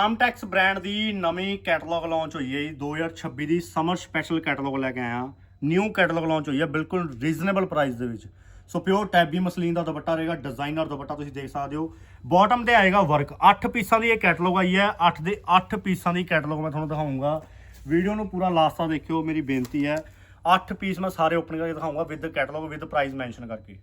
ਆਮਟੈਕਸ brand ਦੀ ਨਵੀਂ catalogue launch ਹੋਈ ਹੈ ਜੀ 2026 ਦੀ ਸਮਰ ਸਪੈਸ਼ਲ ਕੈਟਲੌਗ ਲੈ ਕੇ ਆਇਆ ਨਿਊ ਕੈਟਲੌਗ ਲਾਂਚ ਹੋਈ ਹੈ, ਬਿਲਕੁਲ ਰੀਜ਼ਨੇਬਲ ਪ੍ਰਾਈਸ ਦੇ ਵਿੱਚ। ਸੋ ਪਿਓਰ ਟੈਬੀ ਮਸਲੀਨ ਦਾ ਦੁਪੱਟਾ ਰਹੇਗਾ ਡਿਜ਼ਾਈਨਰ ਦੁਪੱਟਾ ਤੁਸੀਂ ਦੇਖ ਸਕਦੇ ਹੋ। ਬਾਟਮ ਤੇ ਆਏਗਾ ਵਰਕ 8 ਪੀਸਾਂ ਦੀ ਇਹ ਕੈਟਲੌਗ ਆਈ ਹੈ 8 ਦੇ 8 ਪੀਸਾਂ ਦੀ ਕੈਟਲੌਗ ਮੈਂ ਤੁਹਾਨੂੰ ਦਿਖਾਉਂਗਾ ਵੀਡੀਓ ਨੂੰ ਪੂਰਾ ਲਾਸਟ ਤੱਕ ਦੇਖਿਓ, ਮੇਰੀ ਬੇਨਤੀ ਹੈ। 8 ਪੀਸ ਮੈਂ ਸਾਰੇ ਓਪਨ ਕਰਕੇ ਦਿਖਾਉਂਗਾ with catalogue with price mention ਕਰਕੇ।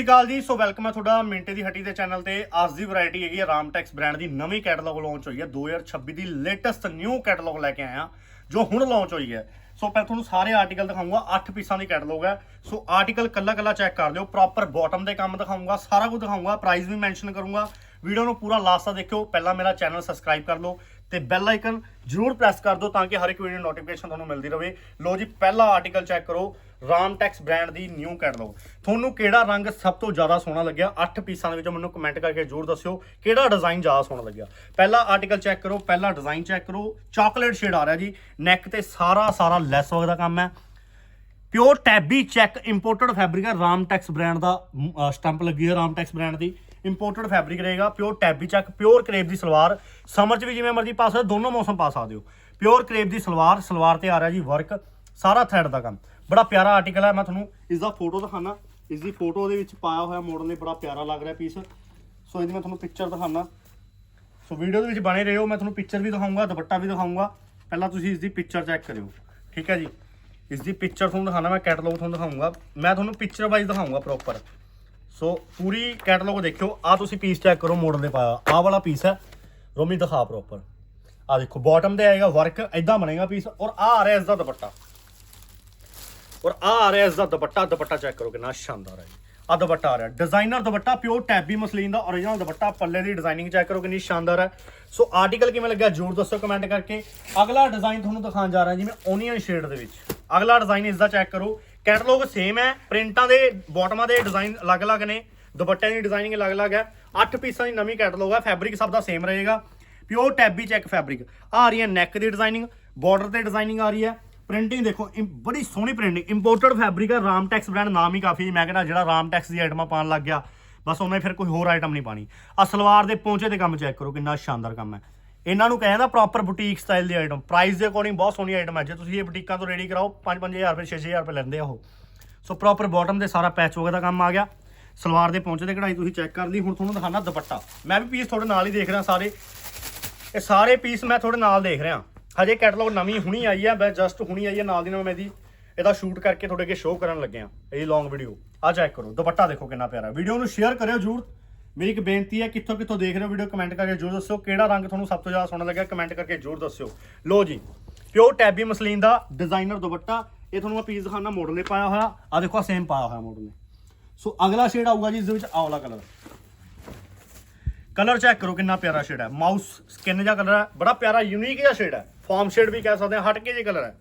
ਸਤਿ ਸ਼੍ਰੀ ਅਕਾਲ ਜੀ। ਸੋ ਵੈਲਕਮ ਹੈ ਤੁਹਾਡਾ ਮਿੰਟੇ ਦੀ ਹੱਟੀ ਦੇ ਚੈਨਲ ਤੇ। ਅੱਜ ਦੀ ਵੈਰਾਈਟੀ ਹੈਗੀ ਹੈ ਰਾਮਟੈਕਸ ਬ੍ਰਾਂਡ ਦੀ। ਨਵੀਂ ਕੈਟਲੌਗ ਲਾਂਚ ਹੋਈ ਹੈ। 2026 ਦੀ ਲੇਟੈਸਟ ਨਿਊ ਕੈਟਲੌਗ ਲੈ ਕੇ ਆਇਆ ਜੋ ਹੁਣ ਲਾਂਚ ਹੋਈ ਹੈ। ਸੋ ਮੈਂ ਤੁਹਾਨੂੰ ਸਾਰੇ ਆਰਟੀਕਲ ਦਿਖਾਉਂਗਾ 8 ਪੀਸਾਂ ਦੀ ਕੈਟਲੌਗ ਹੈ। ਸੋ ਆਰਟੀਕਲ ਕੱਲਾ ਕੱਲਾ ਚੈੱਕ ਕਰ ਲਿਓ। ਪ੍ਰੋਪਰ ਬਾਟਮ ਦੇ ਕੰਮ ਦਿਖਾਉਂਗਾ ਸਾਰਾ ਕੁਝ ਦਿਖਾਉਂਗਾ ਪ੍ਰਾਈਸ ਵੀ ਮੈਂਸ਼ਨ ਕਰੂੰਗਾ। ਵੀਡੀਓ ਨੂੰ ਪੂਰਾ ਲਾਸਟ ਤੱਕ ਦੇਖਿਓ। ਪਹਿਲਾਂ ਮੇਰਾ ਚੈਨਲ ਸਬਸਕ੍ਰਾਈਬ ਕਰ ਲਓ ਤੇ ਬੈਲ ਆਈਕਨ ਜਰੂਰ ਪ੍ਰੈਸ ਕਰ ਦਿਓ ਤਾਂ ਕਿ ਹਰ ਇੱਕ ਵੀਡੀਓ ਨੋਟੀਫਿਕੇਸ਼ਨ ਤੁਹਾਨੂੰ ਮਿਲਦੀ ਰਹੇ। ਲੋ ਜੀ, ਪਹਿਲਾ ਆਰਟੀਕਲ ਚੈੱਕ ਕਰੋ। ਰਾਮਟੈਕਸ ਬ੍ਰਾਂਡ ਦੀ ਨਿਊ ਕੈਟਲੌਗ ਤੁਹਾਨੂੰ ਕਿਹੜਾ ਰੰਗ ਸਭ ਤੋਂ ਜ਼ਿਆਦਾ ਸੋਹਣਾ ਲੱਗਿਆ? 8 ਪੀਸਾਂ ਦੇ ਵਿੱਚੋਂ ਮੈਨੂੰ ਕਮੈਂਟ ਕਰਕੇ ਜਰੂਰ ਦੱਸਿਓ ਕਿਹੜਾ ਡਿਜ਼ਾਈਨ ਜ਼ਿਆਦਾ ਸੋਹਣਾ ਲੱਗਿਆ? ਪਹਿਲਾ ਆਰਟੀਕਲ ਚੈੱਕ ਕਰੋ ਪਹਿਲਾ ਡਿਜ਼ਾਈਨ ਚੈੱਕ ਕਰੋ ਚਾਕਲੇਟ ਸ਼ੇਡ ਆ ਰਿਹਾ ਜੀ। ਨੈਕ ਤੇ ਸਾਰਾ ਸਾਰਾ ਲੈਸ ਵਰਕ ਦਾ ਕੰਮ ਹੈ। Pure tabby check imported fabric ਹੈ ਰਾਮਟੈਕਸ ਬ੍ਰਾਂਡ ਦਾ ਸਟੰਪ ਲੱਗੀ ਹੈ ਰਾਮਟੈਕਸ ਬ੍ਰਾਂਡ ਦੀ। ਇੰਪੋਰਟਡ ਫੈਬਰਿਕ ਰਹੇਗਾ pure tabby check pure crepe ਦੀ ਸਲਵਾਰ। ਸਮਰ 'ਚ ਵੀ ਜਿਵੇਂ ਮਰਜ਼ੀ ਪਾ ਸਕਦੇ ਹੋ, ਦੋਨੋਂ ਮੌਸਮ ਪਾ ਸਕਦੇ ਹੋ। ਪਿਓਰ ਕਰੇਪ ਦੀ ਸਲਵਾਰ ਸਲਵਾਰ ਤੇ ਆ ਰਿਹਾ ਜੀ ਵਰਕ ਸਾਰਾ ਥ੍ਰੈਡ ਦਾ ਕੰਮ। ਬੜਾ ਪਿਆਰਾ ਆਰਟੀਕਲ ਹੈ, ਮੈਂ ਤੁਹਾਨੂੰ ਇਸ ਦਾ ਫੋਟੋ ਦਿਖਾਣਾ ਇਸ ਦੀ ਫੋਟੋ ਦੇ ਵਿੱਚ ਪਾਇਆ ਹੋਇਆ ਮਾਡਲ ਨੇ, ਬੜਾ ਪਿਆਰਾ ਲੱਗ ਰਿਹਾ ਪੀਸ ਸੋ ਇਹਦੀ ਮੈਂ ਤੁਹਾਨੂੰ ਪਿਕਚਰ ਦਿਖਾਣਾ ਸੋ ਵੀਡੀਓ ਦੇ ਵਿੱਚ ਬਣੇ ਰਹੋ, ਮੈਂ ਤੁਹਾਨੂੰ ਪਿਕਚਰ ਵੀ ਦਿਖਾਊਂਗਾ, ਦੁਪੱਟਾ ਵੀ ਦਿਖਾਊਂਗਾ। ਪਹਿਲਾਂ ਤੁਸੀਂ ਇਸ ਦੀ ਪਿਕਚਰ ਚੈੱਕ ਕਰਿਓ, ਠੀਕ ਹੈ ਜੀ? ਇਸ ਦੀ ਪਿਕਚਰ ਤੁਹਾਨੂੰ ਦਿਖਾਣਾ ਮੈਂ ਕੈਟਲੌਗ ਤੁਹਾਨੂੰ ਦਿਖਾਊਂਗਾ। ਮੈਂ ਤੁਹਾਨੂੰ ਪਿਕਚਰ ਵਾਈਜ਼ ਦਿਖਾਊਂਗਾ ਪ੍ਰੋਪਰ ਸੋ ਪੂਰੀ ਕੈਟਲੌਗ ਦੇਖਿਓ ਆ ਤੁਸੀਂ ਪੀਸ ਚੈੱਕ ਕਰੋ ਮਾਡਲ ਦੇ ਪਾਇਆ। ਆਹ ਵਾਲਾ ਪੀਸ ਹੈ, ਰੋਮੀ ਦਿਖਾ ਪ੍ਰੋਪਰ ਆ ਦੇਖੋ ਬਾਟਮ ਤੇ ਆਏਗਾ ਵਰਕ ਇਦਾਂ ਬਣੇਗਾ ਪੀਸ ਔਰ ਆ ਆ ਰਿਹਾ ਇਸ ਦਾ ਦੁਪੱਟਾ। ਔਰ ਆ ਆ ਰਿਹਾ ਇਸ ਦਾ ਦੁਪੱਟਾ ਦੁਪੱਟਾ ਚੈੱਕ ਕਰੋ ਕਿੰਨਾ ਸ਼ਾਨਦਾਰ ਹੈ ਆ ਦੁਪੱਟਾ ਆ ਰਿਹਾ। Designer dupatta pure tabby muslin ਦਾ origignal ਦੁਪੱਟਾ, ਪੱਲੇ ਦੀ ਡਿਜ਼ਾਈਨਿੰਗ ਚੈੱਕ ਕਰੋ ਕਿੰਨੀ ਸ਼ਾਨਦਾਰ ਹੈ। ਸੋ ਆਰਟੀਕਲ ਕਿਵੇਂ ਲੱਗਿਆ ਜਰੂਰ ਦੱਸੋ ਕਮੈਂਟ ਕਰਕੇ। ਅਗਲਾ ਡਿਜ਼ਾਈਨ ਤੁਹਾਨੂੰ ਦਿਖਾਉਣ ਜਾ ਰਿਹਾ ਜਿਵੇਂ ਓਨੀਅਨ ਸ਼ੇਡ ਦੇ ਵਿੱਚ। ਅਗਲਾ ਡਿਜ਼ਾਈਨ ਇਸ ਦਾ ਚੈੱਕ ਕਰੋ। ਕੈਟਲੌਗ ਸੇਮ ਹੈ ਪ੍ਰਿੰਟਾਂ ਦੇ ਬਾਟਮਾਂ ਦੇ ਡਿਜ਼ਾਈਨ ਅਲੱਗ-ਅਲੱਗ ਨੇ। ਦੁਪੱਟਿਆਂ ਦੀ ਡਿਜ਼ਾਈਨਿੰਗ ਅਲੱਗ-ਅਲੱਗ ਹੈ। 8 ਪੀਸਾਂ ਦੀ ਨਵੀਂ ਕੈਟਲੌਗ ਹੈ ਫੈਬਰਿਕ ਸਭ ਦਾ ਸੇਮ ਰਹੇਗਾ। ਪਿਓਰ ਟੈਬੀ ਚੈੱਕ ਫੈਬਰਿਕ ਆ ਰਹੀ ਹੈ ਨੈਕ ਦੀ ਡਿਜ਼ਾਈਨਿੰਗ ਬਾਰਡਰ ਤੇ ਡਿਜ਼ਾਈਨਿੰਗ ਆ ਰਹੀ ਹੈ। ਪ੍ਰਿੰਟਿੰਗ ਦੇਖੋ ਇਮ- ਬੜੀ ਸੋਹਣੀ ਪ੍ਰਿੰਟਿੰਗ ਇੰਪੋਰਟਡ ਫੈਬਰਿਕ ਹੈ ਰਾਮਟੈਕਸ ਬ੍ਰਾਂਡ ਨਾਮ ਹੀ ਕਾਫੀ ਮੈਂ ਕਹਿੰਦਾ ਜਿਹੜਾ ਰਾਮਟੈਕਸ ਦੀ ਆਈਟਮਾਂ ਪਾਣ ਲੱਗ ਗਿਆ, ਬਸ ਉਹਨੇ ਫਿਰ ਕੋਈ ਹੋਰ ਆਈਟਮ ਨਹੀਂ ਪਾਣੀ ਆ ਸਲਵਾਰ ਦੇ ਪਹੁੰਚੇ ਤੇ ਕੰਮ ਚੈੱਕ ਕਰੋ, ਕਿੰਨਾ ਸ਼ਾਨਦਾਰ ਕੰਮ ਹੈ। ਇਹਨਾਂ ਨੂੰ ਕਹਿੰਦਾ ਪ੍ਰੋਪਰ ਬੁਟੀਕ ਸਟਾਈਲ ਦੀ ਆਈਟਮ ਪ੍ਰਾਈਸ ਦੇ ਅਕੋਰਡਿੰਗ ਬਹੁਤ ਸੋਹਣੀ ਆਈਟਮ ਹੈ। ਜੇ ਤੁਸੀਂ ਇਹ ਬੁਟੀਕਾਂ ਤੋਂ ਰੈਡੀ ਕਰਾਓ 5-5000 ਰੁਪਏ 6000 ਰੁਪਏ ਲੈਂਦੇ ਆ ਉਹ। ਸੋ ਪ੍ਰੋਪਰ ਬਾਟਮ ਦੇ ਸਾਰਾ ਪੈਚ ਵਰਕ ਦਾ ਕੰਮ ਆ ਗਿਆ। ਸਲਵਾਰ ਦੇ ਪਹੁੰਚੇ ਤੇ ਕਢਾਈ ਤੁਸੀਂ ਚੈੱਕ ਕਰ ਲਈ, ਹੁਣ ਤੁਹਾਨੂੰ ਦਿਖਾਣਾ ਦੁਪੱਟਾ। ਮੈਂ ਵੀ ਪੀਸ ਤੁਹਾਡੇ ਨਾਲ ਹੀ ਦੇਖ ਰਿਹਾ ਸਾਰੇ। ਇਹ ਸਾਰੇ ਪੀਸ ਮੈਂ ਤੁਹਾਡੇ ਨਾਲ ਦੇਖ ਰਿਹਾ। ਹਜੇ ਕੈਟਲੌਗ ਨਵੀਂ ਹੁਣੀ ਆਈ ਹੈ ਮੈਂ ਜਸਟ ਹੁਣੀ ਆਈ ਹੈ ਨਾਲ ਦੀ ਨਾਲ ਮੈਂ ਇਹਦੀ, ਇਹਦਾ ਸ਼ੂਟ ਕਰਕੇ ਤੁਹਾਡੇ ਅੱਗੇ ਸ਼ੋਅ ਕਰਨ ਲੱਗਿਆ। ਇਹ ਲੌਂਗ ਵੀਡੀਓ ਆ ਚੈੱਕ ਕਰੋ, ਦੁਪੱਟਾ ਦੇਖੋ ਕਿੰਨਾ ਪਿਆਰਾ। ਵੀਡੀਓ ਨੂੰ ਸ਼ੇਅਰ ਕਰਿਓ ਜਰੂਰ। ਮੇਰੀ ਇੱਕ ਬੇਨਤੀ ਹੈ, ਕਿੱਥੋਂ ਕਿੱਥੋਂ ਦੇਖ ਰਹੇ ਹੋ ਵੀਡੀਓ ਕਮੈਂਟ ਕਰਕੇ ਜਰੂਰ ਦੱਸਿਓ। ਕਿਹੜਾ ਰੰਗ ਤੁਹਾਨੂੰ ਸਭ ਤੋਂ ਜ਼ਿਆਦਾ ਸੋਹਣਾ ਲੱਗਿਆ ਕਮੈਂਟ ਕਰਕੇ ਜਰੂਰ ਦੱਸਿਓ। ਲੋ ਜੀ ਪਿਓਰ ਟੈਬੀ ਮਸਲੀਨ ਦਾ ਡਿਜ਼ਾਈਨਰ ਦੁਪੱਟਾ। ਇਹ ਤੁਹਾਨੂੰ ਮੈਂ ਪੀਸ ਦਿਖਾਣਾ ਮਾਡਲ ਨੇ ਪਾਇਆ ਹੋਇਆ। ਆ ਦੇਖੋ ਸੇਮ ਪਾਇਆ ਹੋਇਆ ਮਾਡਲ ਨੇ। ਸੋ ਅਗਲਾ ਸ਼ੇਡ ਆਊਗਾ ਜੀ, ਇਸ ਦੇ ਵਿੱਚ ਆਵਲਾ ਕਲਰ ਕਲਰ ਚੈੱਕ ਕਰੋ ਕਿੰਨਾ ਪਿਆਰਾ ਸ਼ੇਡ ਹੈ। ਮਾਊਸ ਸਕਿਨ ਜਿਹਾ ਕਲਰ ਹੈ, ਬੜਾ ਪਿਆਰਾ ਯੂਨੀਕ ਜਿਹਾ ਸ਼ੇਡ ਹੈ। ਫਾਰਮ ਸ਼ੇਡ ਵੀ ਕਹਿ ਸਕਦੇ ਹਾਂ, ਹਟ ਕੇ ਜੇ ਕਲਰ ਹੈ।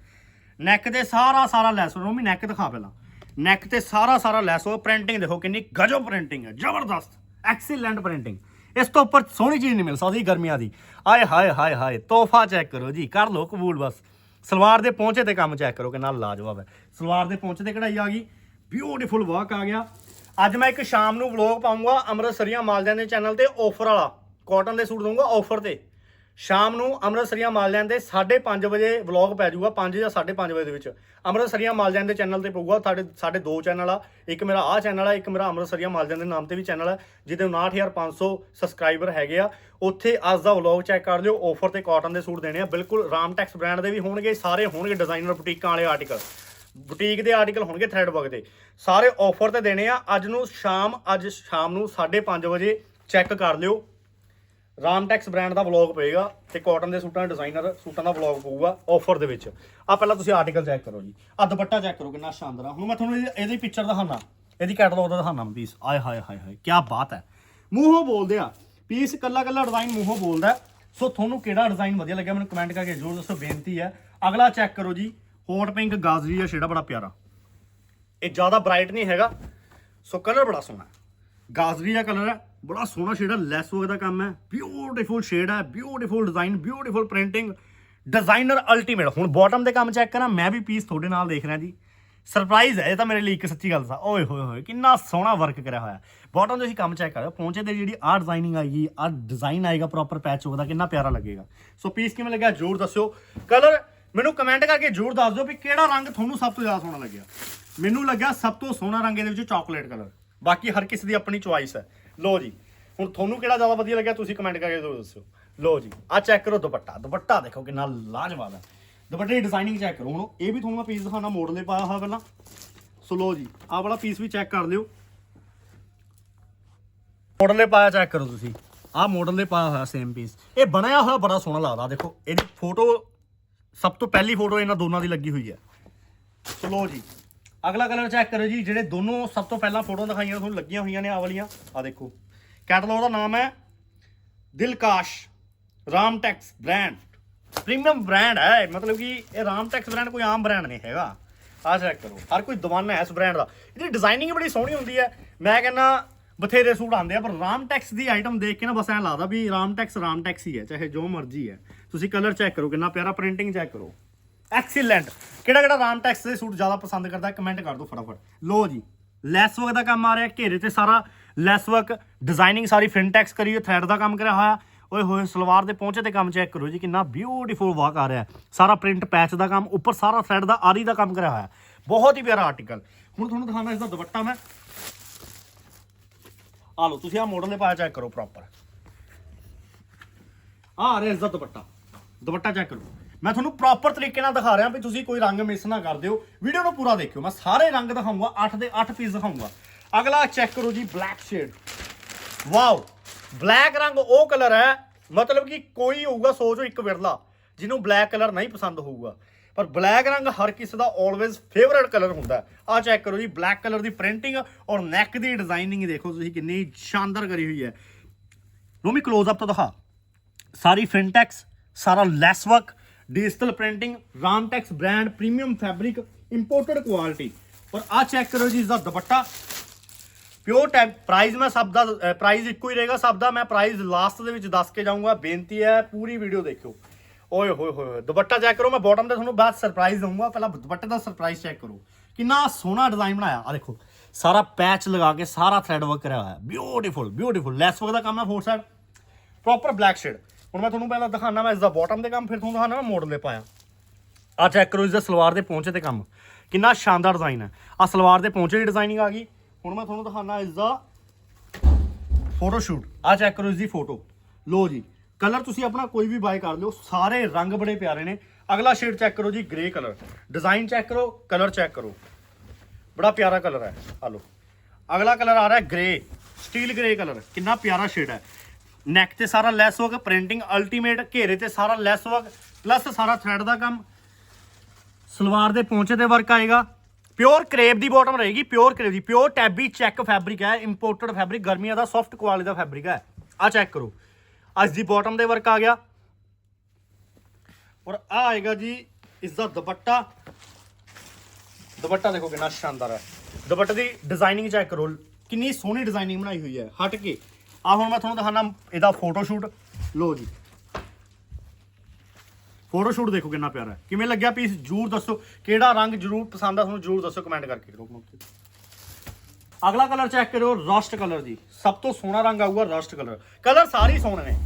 ਨੈਕ ਤੇ ਸਾਰਾ ਸਾਰਾ ਲੈਸ ਹੋ ਵੀ ਨੈਕ ਦਿਖਾ ਪਹਿਲਾਂ। ਨੈਕ ਤੇ ਸਾਰਾ ਸਾਰਾ ਲੈਸ ਹੋ ਪ੍ਰਿੰਟਿੰਗ ਦੇਖੋ ਕਿੰਨੀ ਗਜਬ ਪ੍ਰਿੰਟਿੰਗ ਹੈ, ਜ਼ਬਰਦਸਤ ਐਕਸੀਲੈਂਟ ਪ੍ਰਿੰਟਿੰਗ ਇਸ ਤੋਂ ਉੱਪਰ ਸੋਹਣੀ ਚੀਜ਼ ਨਹੀਂ ਮਿਲ ਸਕਦੀ ਗਰਮੀਆਂ ਦੀ। ਆਏ ਹਾਏ ਹਾਏ ਹਾਏ, ਤੋਹਫਾ ਚੈੱਕ ਕਰੋ ਜੀ, ਕਰ ਲਓ ਕਬੂਲ ਬਸ। ਸਲਵਾਰ ਦੇ ਪਹੁੰਚੇ ਤੇ ਕੰਮ ਚੈੱਕ ਕਰੋ, ਕਿੰਨਾ ਲਾਜਵਾਬ ਹੈ। ਸਲਵਾਰ ਦੇ ਪਹੁੰਚੇ ਤੇ ਕਢਾਈ ਆ ਗਈ ਬਿਊਟੀਫੁਲ ਵਰਕ ਆ ਗਿਆ। ਅੱਜ ਮੈਂ ਇੱਕ ਸ਼ਾਮ ਨੂੰ ਵਲੌਗ ਪਾਉਂਗਾ ਅੰਮ੍ਰਿਤਸਰੀਆਂ ਮਾਲਦਿਆਂ ਦੇ ਚੈਨਲ ਤੇ ਆਫਰ ਵਾਲਾ ਕਾਟਨ ਦੇ ਸੂਟ ਦਊਂਗਾ ਆਫਰ ਤੇ। ਸ਼ਾਮ ਨੂੰ ਅੰਮ੍ਰਿਤਸਰੀਆ ਮਾਲਦਿਆਂ ਦੇ 5:30 ਵਜੇ ਵਲੌਗ ਪੈ ਜਾਊਗਾ 5 ਜਾਂ 5:30 ਵਜੇ ਦੇ ਵਿੱਚ। ਅੰਮ੍ਰਿਤਸਰੀਆ ਮਾਲਦਿਆਂ ਦੇ ਚੈਨਲ ਤੇ ਪਊਗਾ, ਸਾਡੇ ਸਾਡੇ ਦੋ ਚੈਨਲ ਆ। ਇੱਕ ਮੇਰਾ ਆਹ ਚੈਨਲ ਆ, ਇੱਕ ਮੇਰਾ ਅੰਮ੍ਰਿਤਸਰੀਆ ਮਾਲਦਿਆਂ ਦੇ ਨਾਮ ਤੇ ਵੀ ਚੈਨਲ ਆ, ਜਿਹਦੇ 59500 ਸਬਸਕ੍ਰਾਈਬਰ ਹੈਗੇ ਆ। ਉੱਥੇ ਅੱਜ ਦਾ ਵਲੌਗ ਚੈੱਕ ਕਰ ਲਿਓ ਆਫਰ ਤੇ ਕਾਟਨ ਦੇ ਸੂਟ ਦੇਣੇ ਆ। ਬਿਲਕੁਲ ਰਾਮਟੈਕਸ ਬ੍ਰਾਂਡ ਦੇ ਵੀ ਹੋਣਗੇ, ਸਾਰੇ ਹੋਣਗੇ ਡਿਜ਼ਾਈਨਰ ਬੁਟੀਕਾਂ ਵਾਲੇ ਆਰਟੀਕਲ ਬੁਟੀਕ ਦੇ ਆਰਟੀਕਲ ਹੋਣਗੇ ਥ੍ਰੈਡ ਵਰਕ ਦੇ। ਸਾਰੇ ਆਫਰ ਤੇ ਦੇਣੇ ਆ। ਅੱਜ ਨੂੰ ਸ਼ਾਮ, ਅੱਜ ਸ਼ਾਮ ਨੂੰ 5:30 ਵਜੇ ਚੈੱਕ ਕਰ ਲਿਓ। ਰਾਮਟੈਕਸ ਬ੍ਰਾਂਡ ਦਾ ਵਲੌਗ ਪਏਗਾ ਤੇ ਕਾਟਨ ਦੇ ਸੂਟਾਂ ਦਾ ਡਿਜ਼ਾਈਨਰ ਸੂਟਾਂ ਦਾ ਵਲੌਗ ਪਊਗਾ ਆਫਰ ਦੇ ਵਿੱਚ। ਆ ਪਹਿਲਾਂ ਤੁਸੀਂ ਆਰਟੀਕਲ ਚੈੱਕ ਕਰੋ ਜੀ। ਆ ਦੁਪੱਟਾ ਚੈੱਕ ਕਰੋ, ਕਿੰਨਾ ਸ਼ਾਨਦਾਰ ਆ। ਹੁਣ ਮੈਂ ਤੁਹਾਨੂੰ ਇਹਦੀ- ਇਹਦੀ ਪਿਕਚਰ ਦਿਖਾਣਾ ਇਹਦੀ ਕੈਟਲੌਗ ਦਾ ਦਿਖਾਣਾ ਪੀਸ ਆਏ ਹਾਏ ਹਾਏ ਹਾਏ ਕੀ ਬਾਤ ਹੈ। ਮੂੰਹੋਂ ਬੋਲਦੇ ਆ। ਪੀਸ ਕੱਲਾ ਕੱਲਾ ਡਿਜ਼ਾਈਨ ਮੂੰਹੋਂ ਬੋਲਦਾ ਹੈ। ਸੋ ਤੁਹਾਨੂੰ ਕਿਹੜਾ ਡਿਜ਼ਾਈਨ ਵਧੀਆ ਲੱਗਿਆ ਮੈਨੂੰ ਕਮੈਂਟ ਕਰਕੇ ਜ਼ਰੂਰ ਦੱਸੋ, ਬੇਨਤੀ ਹੈ। ਅਗਲਾ ਚੈੱਕ ਕਰੋ ਜੀ। ਹੌਟ ਪਿੰਕ ਗਾਜ਼ਰੀ ਦਾ ਸ਼ੇਡਾ ਬੜਾ ਪਿਆਰਾ। ਇਹ ਜ਼ਿਆਦਾ ਬ੍ਰਾਈਟ ਨਹੀਂ ਹੈਗਾ। ਸੋ ਕਲਰ ਬੜਾ ਸੋਹਣਾ ਹੈ। ਗਾਜ਼ਰੀ ਦਾ ਕਲਰ ਹੈ। ਬੜਾ ਸੋਹਣਾ ਸ਼ੇਡ ਹੈ ਲੈਸ ਵਰਕ ਦਾ ਕੰਮ ਹੈ। ਬਿਊਟੀਫੁਲ ਸ਼ੇਡ ਹੈ beautiful design beautiful printing designer ultimate ਹੁਣ ਬਾਟਮ ਦੇ ਕੰਮ ਚੈੱਕ ਕਰਾਂ, ਮੈਂ ਵੀ ਪੀਸ ਤੁਹਾਡੇ ਨਾਲ ਦੇਖ ਰਿਹਾ ਜੀ। ਸਰਪ੍ਰਾਈਜ਼ ਹੈ, ਇਹ ਤਾਂ ਮੇਰੇ ਲਈ ਇੱਕ ਸੱਚੀ ਗੱਲ ਦੱਸਾਂ ਓਏ ਹੋਏ ਹੋਏ, ਕਿੰਨਾ ਸੋਹਣਾ ਵਰਕ ਕਰਿਆ ਹੋਇਆ। ਬਾਟਮ ਅਸੀਂ ਕੰਮ ਚੈੱਕ ਕਰਿਓ ਪਹੁੰਚੇ ਤੇ ਜਿਹੜੀ ਆਹ ਡਿਜ਼ਾਈਨਿੰਗ ਆਏਗੀ, ਆਹ ਡਿਜ਼ਾਈਨ ਆਏਗਾ ਪ੍ਰੋਪਰ ਪੈਚ ਉਹਦਾ ਕਿੰਨਾ ਪਿਆਰਾ ਲੱਗੇਗਾ। ਸੋ ਪੀਸ ਕਿਵੇਂ ਲੱਗਿਆ ਜਰੂਰ ਦੱਸਿਓ। ਕਲਰ ਮੈਨੂੰ ਕਮੈਂਟ ਕਰਕੇ ਜਰੂਰ ਦੱਸ ਦਿਓ ਵੀ ਕਿਹੜਾ ਰੰਗ ਤੁਹਾਨੂੰ ਸਭ ਤੋਂ ਜ਼ਿਆਦਾ ਸੋਹਣਾ ਲੱਗਿਆ। ਮੈਨੂੰ ਲੱਗਿਆ ਸਭ ਤੋਂ ਸੋਹਣਾ ਰੰਗ ਇਹਦੇ ਵਿੱਚ ਚਾਕਲੇਟ ਕਲਰ ਬਾਕੀ ਹਰ ਕਿਸੇ ਦੀ ਆਪਣੀ ਚੁਆਇਸ ਹੈ। ਲੋ ਜੀ, ਹੁਣ ਤੁਹਾਨੂੰ ਕਿਹੜਾ ਜ਼ਿਆਦਾ ਵਧੀਆ ਲੱਗਿਆ ਤੁਸੀਂ ਕਮੈਂਟ ਕਰਕੇ ਜ਼ਰੂਰ ਦੱਸਿਓ। ਲੋ ਜੀ ਆ ਚੈੱਕ ਕਰੋ ਦੁਪੱਟਾ ਦੁਪੱਟਾ ਦੇਖੋ ਕਿੰਨਾ ਲਾਜਵਾਬ ਹੈ। ਦੁਪੱਟੇ ਦੀ ਡਿਜ਼ਾਈਨਿੰਗ ਚੈੱਕ ਕਰੋ ਹੁਣ, ਇਹ ਵੀ ਤੁਹਾਨੂੰ ਮੈਂ ਪੀਸ ਦਿਖਾਣਾ ਮੋਡਲ ਦੇ ਪਾਇਆ ਹੋਇਆ ਪਹਿਲਾਂ। ਸੋ ਲੋ ਜੀ, ਆਹ ਵਾਲਾ ਪੀਸ ਵੀ ਚੈੱਕ ਕਰ ਲਿਓ। ਮੋਡਲ ਦੇ ਪਾਇਆ ਚੈੱਕ ਕਰੋ ਤੁਸੀਂ, ਆਹ ਮੋਡਲ ਦੇ ਪਾਇਆ ਹੋਇਆ ਸੇਮ ਪੀਸ ਇਹ ਬਣਿਆ ਹੋਇਆ ਬੜਾ ਸੋਹਣਾ ਲੱਗਦਾ, ਦੇਖੋ, ਇਹਦੀ ਫੋਟੋ ਸਭ ਤੋਂ ਪਹਿਲੀ ਫੋਟੋ ਇਹਨਾਂ ਦੋਨਾਂ ਦੀ ਲੱਗੀ ਹੋਈ ਹੈ। ਚਲੋ ਜੀ ਅਗਲਾ ਕਲਰ ਚੈੱਕ ਕਰੋ ਜੀ, ਜਿਹੜੇ ਦੋਨੋਂ ਸਭ ਤੋਂ ਪਹਿਲਾਂ ਫੋਟੋ ਦਿਖਾਈਆਂ, ਤੁਹਾਨੂੰ ਲੱਗੀਆਂ ਹੋਈਆਂ ਨੇ ਆ ਵਾਲੀਆਂ। ਆ ਦੇਖੋ। ਕੈਟਲੌਗ ਦਾ ਨਾਮ ਹੈ Dilkash Ramtex brand. Premium brand ਹੈ ਮਤਲਬ ਕਿ ਇਹ ਰਾਮਟੈਕਸ ਬ੍ਰਾਂਡ ਕੋਈ ਆਮ ਬ੍ਰਾਂਡ ਨਹੀਂ ਹੈਗਾ। ਆ ਚੈੱਕ ਕਰੋ। ਹਰ ਕੋਈ ਦੀਵਾਨਾ ਹੈ ਇਸ ਬ੍ਰਾਂਡ ਦਾ। ਇਹਦੀ ਡਿਜ਼ਾਈਨਿੰਗ ਬੜੀ ਸੋਹਣੀ ਹੁੰਦੀ ਹੈ। ਮੈਂ ਕਹਿੰਦਾ, ਬਥੇਰੇ ਸੂਟ ਆਉਂਦੇ ਆ, ਪਰ ਰਾਮਟੈਕਸ ਦੀ ਆਈਟਮ ਦੇਖ ਕੇ ਨਾ ਬਸ ਐਂ ਲੱਗਦਾ ਵੀ ਰਾਮਟੈਕਸ ਰਾਮਟੈਕਸ ਹੀ ਹੈ, ਚਾਹੇ ਜੋ ਮਰਜ਼ੀ ਹੈ। ਤੁਸੀਂ ਕਲਰ ਚੈੱਕ ਕਰੋ, ਕਿੰਨਾ ਪਿਆਰਾ ਪ੍ਰਿੰਟਿੰਗ ਚੈੱਕ ਕਰੋ। ਐਕਸੀਲੈਂਟ ਕਿਹੜਾ ਕਿਹੜਾ ਰਾਮ ਟੈਕਸ ਦੇ ਸੂਟ ਜ਼ਿਆਦਾ ਪਸੰਦ ਕਰਦਾ ਕਮੈਂਟ ਕਰ ਦਿਓ ਫਟਾਫਟ। ਲੋ ਜੀ ਲੈਸ ਵਰਕ ਦਾ ਕੰਮ ਆ ਰਿਹਾ, ਘੇਰੇ ਤੇ ਸਾਰਾ ਲੈਸ ਵਰਕ ਡਿਜ਼ਾਈਨਿੰਗ ਸਾਰੀ ਫਿਨਟੈਕਸ ਕਰੀ ਹੋਈ ਥ੍ਰੈਡ ਦਾ ਕੰਮ ਕਰਿਆ ਹੋਇਆ। ਓਏ ਹੋਏ, ਸਲਵਾਰ ਦੇ ਪਹੁੰਚੇ ਤੇ ਕੰਮ ਚੈੱਕ ਕਰੋ ਜੀ, ਕਿੰਨਾ ਬਿਊਟੀਫੁਲ ਵਰਕ ਆ ਰਿਹਾ। ਸਾਰਾ ਪ੍ਰਿੰਟ ਪੈਚ ਦਾ ਕੰਮ, ਉੱਪਰ ਸਾਰਾ ਥ੍ਰੈਡ ਦਾ ਆਰੀ ਦਾ ਕੰਮ ਕਰਿਆ ਹੋਇਆ। ਬਹੁਤ ਹੀ ਪਿਆਰਾ ਆਰਟੀਕਲ ਹੁਣ ਤੁਹਾਨੂੰ ਦਿਖਾਉਣਾ ਇਸ ਦਾ ਦੁਪੱਟਾ ਮੈਂ। ਆ ਲਓ, ਤੁਸੀਂ ਆ ਮਾਡਲ ਦੇ ਪਾਇਆ ਚੈੱਕ ਕਰੋ ਪ੍ਰੋਪਰ ਆ ਆ ਰਿਹਾ ਇਸ ਦਾ ਦੁਪੱਟਾ। ਦੁਪੱਟਾ ਚੈੱਕ ਕਰੋ। ਮੈਂ ਤੁਹਾਨੂੰ ਪ੍ਰੋਪਰ ਤਰੀਕੇ ਨਾਲ ਦਿਖਾ ਰਿਹਾ ਵੀ ਤੁਸੀਂ ਕੋਈ ਰੰਗ ਮਿਸ ਨਾ ਕਰ ਦਿਓ। ਵੀਡੀਓ ਨੂੰ ਪੂਰਾ ਦੇਖਿਓ। ਮੈਂ ਸਾਰੇ ਰੰਗ ਦਿਖਾਊਂਗਾ 8 ਦੇ 8 ਪੀਸ ਦਿਖਾਊਂਗਾ ਅਗਲਾ ਚੈੱਕ ਕਰੋ ਜੀ ਬਲੈਕ ਸ਼ੇਡ ਵਾਓ ਬਲੈਕ ਰੰਗ ਉਹ ਕਲਰ ਹੈ, ਮਤਲਬ ਕਿ ਕੋਈ ਹੋਊਗਾ, ਸੋਚੋ ਇੱਕ ਵਿਰਲਾ, ਜਿਹਨੂੰ ਬਲੈਕ ਕਲਰ ਨਹੀਂ ਪਸੰਦ ਹੋਊਗਾ। ਪਰ ਬਲੈਕ ਰੰਗ ਹਰ ਕਿਸੇ ਦਾ ਆਲਵੇਜ਼ ਫੇਵਰਿਟ ਕਲਰ ਹੁੰਦਾ ਆ ਚੈੱਕ ਕਰੋ ਜੀ ਬਲੈਕ ਕਲਰ ਦੀ ਪ੍ਰਿੰਟਿੰਗ ਔਰ ਨੈਕ ਦੀ ਡਿਜ਼ਾਈਨਿੰਗ ਦੇਖੋ ਤੁਸੀਂ ਕਿੰਨੀ ਸ਼ਾਨਦਾਰ ਕਰੀ ਹੋਈ ਹੈ। ਨੂੰ ਵੀ ক্লোਜ਼ ਅਪ ਤੋਂ ਦਿਖਾ। ਸਾਰੀ ਫਿਨਟੈਕਸ ਸਾਰਾ lace work digital printing Ramtex brand premium fabric imported quality ਔਰ ਆ ਚੈੱਕ ਕਰੋ ਜੀ ਇਸ ਦਾ ਦੁਪੱਟਾ। ਪਿਓਰ ਟੈਪ ਪ੍ਰਾਈਸ ਮੈਂ ਸਭ ਦਾ ਪ੍ਰਾਈਸ ਇੱਕੋ ਹੀ ਰਹੇਗਾ, ਸਭ ਦਾ ਮੈਂ ਪ੍ਰਾਈਸ ਲਾਸਟ ਦੇ ਵਿੱਚ ਦੱਸ ਕੇ ਜਾਊਂਗਾ। ਬੇਨਤੀ ਹੈ, ਪੂਰੀ ਵੀਡੀਓ ਦੇਖਿਓ। ਓਏ, ਹੋਏ ਹੋਏ ਹੋਏ, ਦੁਪੱਟਾ ਚੈੱਕ ਕਰੋ, ਮੈਂ ਬਾਟਮ ਤੇ ਤੁਹਾਨੂੰ ਬਾਅਦ ਸਰਪ੍ਰਾਈਜ਼ ਦਊਂਗਾ। ਪਹਿਲਾਂ ਦੁਪੱਟੇ ਦਾ ਸਰਪ੍ਰਾਈਜ਼ ਚੈੱਕ ਕਰੋ। ਕਿੰਨਾ ਸੋਹਣਾ ਡਿਜ਼ਾਈਨ ਬਣਾਇਆ। ਆ ਦੇਖੋ, ਸਾਰਾ ਪੈਚ ਲਗਾ ਕੇ ਸਾਰਾ ਥ੍ਰੈਡ ਵਰਕ ਕਰਿਆ ਹੋਇਆ। ਬਿਊਟੀਫੁਲ ਬਿਊਟੀਫੁਲ ਲੈਸ ਵਰਕ ਦਾ ਕੰਮ ਹੈ four side proper black shade ਹੁਣ ਮੈਂ ਤੁਹਾਨੂੰ ਪਹਿਲਾਂ ਦਿਖਾਣਾ ਮੈਂ ਇਸ ਦਾ ਬਾਟਮ ਦੇ ਕੰਮ, ਫਿਰ ਤੁਹਾਨੂੰ ਦਿਖਾਣਾ ਮੈਂ ਮੋਡਲ ਦੇ ਪਾਇਆ। ਆ ਚੈੱਕ ਕਰੋ ਇਸ ਦਾ ਸਲਵਾਰ ਦੇ ਪਹੁੰਚੇ ਤੇ ਕੰਮ। ਕਿੰਨਾ ਸ਼ਾਨਦਾਰ ਡਿਜ਼ਾਈਨ ਹੈ। ਆ ਸਲਵਾਰ ਦੇ ਪਹੁੰਚੇ ਦੀ ਡਿਜ਼ਾਈਨਿੰਗ ਆ ਗਈ। ਹੁਣ ਮੈਂ ਤੁਹਾਨੂੰ ਦਿਖਾਣਾ ਇਸ ਦਾ ਫੋਟੋ ਸ਼ੂਟ ਆ ਚੈੱਕ ਕਰੋ ਇਸ ਦੀ ਫੋਟੋ ਲੋ ਜੀ ਕਲਰ ਤੁਸੀਂ ਆਪਣਾ ਕੋਈ ਵੀ ਬਾਈ ਕਰ ਲਿਓ, ਸਾਰੇ ਰੰਗ ਬੜੇ ਪਿਆਰੇ ਨੇ। ਅਗਲਾ ਸ਼ੇਡ ਚੈੱਕ ਕਰੋ ਜੀ ਗ੍ਰੇ ਕਲਰ ਡਿਜ਼ਾਈਨ ਚੈੱਕ ਕਰੋ ਕਲਰ ਚੈੱਕ ਕਰੋ। ਬੜਾ ਪਿਆਰਾ ਕਲਰ ਹੈ। ਆ ਲੋ ਅਗਲਾ ਕਲਰ ਆ ਰਿਹਾ ਗ੍ਰੇ ਸਟੀਲ ਗ੍ਰੇ ਕਲਰ ਕਿੰਨਾ ਪਿਆਰਾ ਸ਼ੇਡ ਹੈ। ਨੈਕ ਤੇ ਸਾਰਾ ਲੈਸ ਵਰਕ ਪ੍ਰਿੰਟਿੰਗ ਅਲਟੀਮੇਟ ਘੇਰੇ ਤੇ ਸਾਰਾ ਲੈਸ ਵਰਕ ਪਲੱਸ ਸਾਰਾ ਥ੍ਰੈਡ ਦਾ ਕੰਮ। ਸਲਵਾਰ ਦੇ ਪਹੁੰਚੇ ਤੇ ਵਰਕ ਆਏਗਾ। ਪਿਓਰ ਕਰੇਪ ਦੀ ਬਾਟਮ ਰਹੇਗੀ ਪਿਓਰ ਕਰੇਪ ਦੀ। ਪਿਓਰ ਟੈਬੀ ਚੈੱਕ ਫੈਬਰਿਕ ਹੈ ਇੰਪੋਰਟਡ ਫੈਬਰਿਕ ਗਰਮੀਆਂ ਦਾ ਸੌਫਟ ਕੁਆਲਿਟੀ ਦਾ ਫੈਬਰਿਕ ਹੈ। ਆ ਚੈੱਕ ਕਰੋ। ਅੱਜ ਦੀ ਬਾਟਮ ਦੇ ਵਰਕ ਆ ਗਿਆ। ਔਰ ਆ ਆਏਗਾ ਜੀ ਇਸ ਦਾ ਦੁਪੱਟਾ। ਦੁਪੱਟਾ ਦੇਖੋ ਕਿੰਨਾ ਸ਼ਾਨਦਾਰ ਹੈ। ਦੁਪੱਟੇ ਦੀ ਡਿਜ਼ਾਈਨਿੰਗ ਚੈੱਕ ਕਰੋ। ਕਿੰਨੀ ਸੋਹਣੀ ਡਿਜ਼ਾਈਨਿੰਗ ਬਣਾਈ ਹੋਈ ਹੈ। ਹਟ ਕੇ। ਆ ਹੁਣ ਮੈਂ ਤੁਹਾਨੂੰ ਦਿਖਾਣਾ ਇਹਦਾ ਫੋਟੋ ਸ਼ੂਟ ਲੋ ਜੀ। ਫੋਟੋ ਸ਼ੂਟ ਦੇਖੋ ਕਿੰਨਾ ਪਿਆਰਾ ਹੈ। ਕਿਵੇਂ ਲੱਗਿਆ ਪੀਸ ਜਰੂਰ ਦੱਸੋ। ਕਿਹੜਾ ਰੰਗ ਜਰੂਰ ਪਸੰਦ ਆ? ਤੁਹਾਨੂੰ ਜਰੂਰ ਦੱਸੋ ਕਮੈਂਟ ਕਰਕੇ ਅਗਲਾ ਕਲਰ ਚੈੱਕ ਕਰਿਓ ਰਸਟ ਕਲਰ ਦੀ। ਸਭ ਤੋਂ ਸੋਹਣਾ ਰੰਗ ਆਊਗਾ ਰਸਟ ਕਲਰ ਕਲਰ ਸਾਰੇ ਸੋਹਣੇ ਨੇ।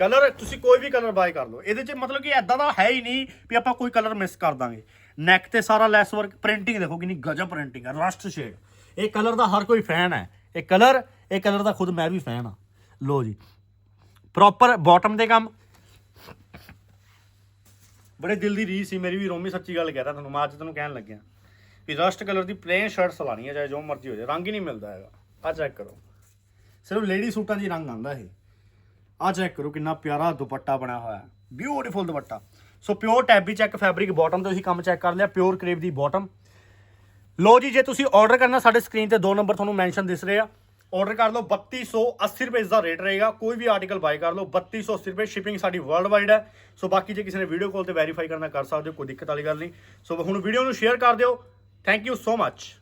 ਕਲਰ ਤੁਸੀਂ ਕੋਈ ਵੀ ਕਲਰ ਬਾਏ ਕਰ ਲਓ। ਇਹਦੇ 'ਚ ਮਤਲਬ ਕਿ ਐਦਾਂ ਦਾ ਹੈ ਹੀ ਨਹੀਂ ਵੀ ਆਪਾਂ ਕੋਈ ਕਲਰ ਮਿਸ ਕਰ ਦਾਂਗੇ। ਨੈਕ ਤੇ ਸਾਰਾ ਲੈਸ ਵਰਕ ਪ੍ਰਿੰਟਿੰਗ ਦੇਖੋ ਕਿੰਨੀ ਗਜਬ ਪ੍ਰਿੰਟਿੰਗ ਹੈ ਰਸਟ ਸ਼ੇਡ ਇਹ ਕਲਰ ਦਾ ਹਰ ਕੋਈ ਫੈਨ ਹੈ। ਇਹ ਕਲਰ ਇਹ ਕਲਰ ਦਾ ਖੁਦ ਮੈਂ ਵੀ ਫੈਨ ਆ। ਲੋ ਜੀ। ਪ੍ਰੋਪਰ ਬਾਟਮ ਦੇ ਕੰਮ। ਬੜੇ ਦਿਲ ਦੀ ਰੀਸ ਸੀ, ਮੇਰੀ ਵੀ ਰੋਮੀ ਸੱਚੀ ਗੱਲ ਕਹਿ ਰਿਹਾ ਤੁਹਾਨੂੰ ਮੈਂ ਅੱਜ ਤੁਹਾਨੂੰ ਕਹਿਣ ਲੱਗਿਆ। ਵੀ ਰਸਟ ਕਲਰ ਦੀ ਪਲੇਨ ਸ਼ਰਟ ਸਲਾਣੀ ਹੈ ਚਾਹੇ ਜੋ ਮਰਜ਼ੀ ਹੋ ਜਾਏ, ਰੰਗ ਹੀ ਨਹੀਂ ਮਿਲਦਾ ਹੈਗਾ। ਆ ਚੈੱਕ ਕਰੋ। ਸਿਰਫ ਲੇਡੀ ਸੂਟਾਂ 'ਚ ਹੀ ਰੰਗ ਆਉਂਦਾ ਇਹ। ਆ ਚੈੱਕ ਕਰੋ, ਕਿੰਨਾ ਪਿਆਰਾ ਦੁਪੱਟਾ ਬਣਿਆ ਹੋਇਆ ਹੈ। Beautiful dupatta. So pure tabby check fabric bottom ਤੇ ਤੁਸੀਂ ਕੰਮ ਚੈੱਕ ਕਰ ਲਿਆ ਪਿਓਰ ਕਰੇਪ ਦੀ ਬਾਟਮ ਲੋ ਜੀ, ਜੇ ਤੁਸੀਂ ਆਰਡਰ ਕਰਨਾ, ਸਾਡੇ ਸਕਰੀਨ ਤੇ ਦੋ ਨੰਬਰ ਤੁਹਾਨੂੰ ਮੈਂਸ਼ਨ ਦਿਸ ਰਹੇ ਆ। ਆਰਡਰ ਕਰ ਲਓ 3280 ਰੁਪਏ ਇਸ ਦਾ ਰੇਟ ਰਹੇਗਾ। ਕੋਈ ਵੀ ਆਰਟੀਕਲ ਬਾਈ ਕਰ ਲਓ 3280 ਰੁਪਏ ਸ਼ਿਪਿੰਗ ਸਾਡੀ ਵਰਲਡ ਵਾਈਡ ਹੈ। ਸੋ ਬਾਕੀ ਜੇ ਕਿਸੇ ਨੇ ਵੀਡੀਓ ਕਾਲ ਤੇ ਵੈਰੀਫਾਈ ਕਰਨਾ, ਕਰ ਸਕਦੇ ਹੋ, ਕੋਈ ਦਿੱਕਤ ਵਾਲੀ ਗੱਲ ਨਹੀਂ। ਸੋ ਹੁਣ ਵੀਡੀਓ ਨੂੰ ਸ਼ੇਅਰ ਕਰ ਦਿਓ। Thank you so much